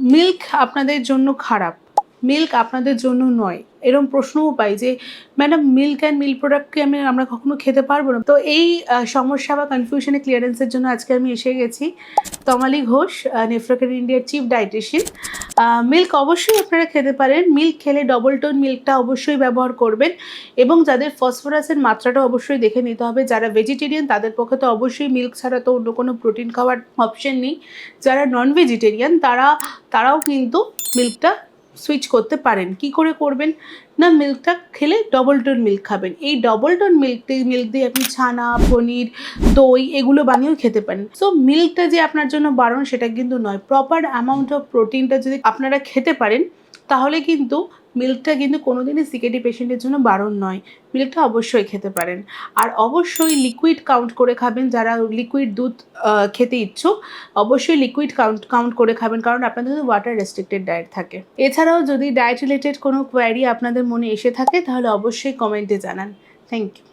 Milk আপনাদের জন্য খারাপ। মিল্ক আপনাদের জন্য নয়। এরকম প্রশ্নও পাই যে ম্যাডাম মিল্ক অ্যান্ড মিল্ক প্রোডাক্টকে আমি, আমরা কখনো খেতে পারব না? তো এই সমস্যা বা কনফিউশনে ক্লিয়ারেন্সের জন্য আজকে আমি এসে গেছি। তমালি ঘোষ নেফ্রোকের ইন্ডিয়ার চিফ ডায়েটিশিয়ান মিল্ক অবশ্যই আপনারা খেতে পারেন। মিল্ক খেলে ডবল টোন মিল্কটা অবশ্যই ব্যবহার করবেন এবং যাদের ফসফরাসের মাত্রাটা অবশ্যই দেখে নিতে হবে। যারা ভেজিটেরিয়ান তাদের পক্ষে তো অবশ্যই মিল্ক ছাড়া তো অন্য কোনো প্রোটিন খাওয়ার অপশন নেই। যারা নন ভেজিটেরিয়ান তারা, তারাও কিন্তু মিল্কটা সুইচ করতে পারেন। কি করে করবেন? না মিল্কটা খেলে ডবল টোন মিল্ক খাবেন। এই ডবল টোন মিল্ক মিল্ক দিয়ে আপনি ছানা, পনির, দই এগুলো বানিয়েও খেতে পারেন। সো মিল্কটা যে আপনার জন্য বারণ সেটা কিন্তু নয়। প্রপার অ্যামাউন্ট অফ প্রোটিনটা যদি আপনারা খেতে পারেন, তাহলে কিন্তু মিল্কটা কিন্তু কোনোদিনই সিকেডি পেশেন্টের জন্য বারণ নয়। মিল্কটা অবশ্যই খেতে পারেন। আর অবশ্যই লিকুইড কাউন্ট করে খাবেন যারা লিকুইড দুধ খেতে ইচ্ছুক, অবশ্যই লিকুইড কাউন্ট কাউন্ট করে খাবেন কারণ আপনাদের যদি ওয়াটার রেস্ট্রিক্টেড ডায়েট থাকে। এছাড়াও যদি ডায়েট রিলেটেড কোনো কোয়ারি আপনাদের মনে এসে থাকে তাহলে অবশ্যই কমেন্টে জানান। Thank you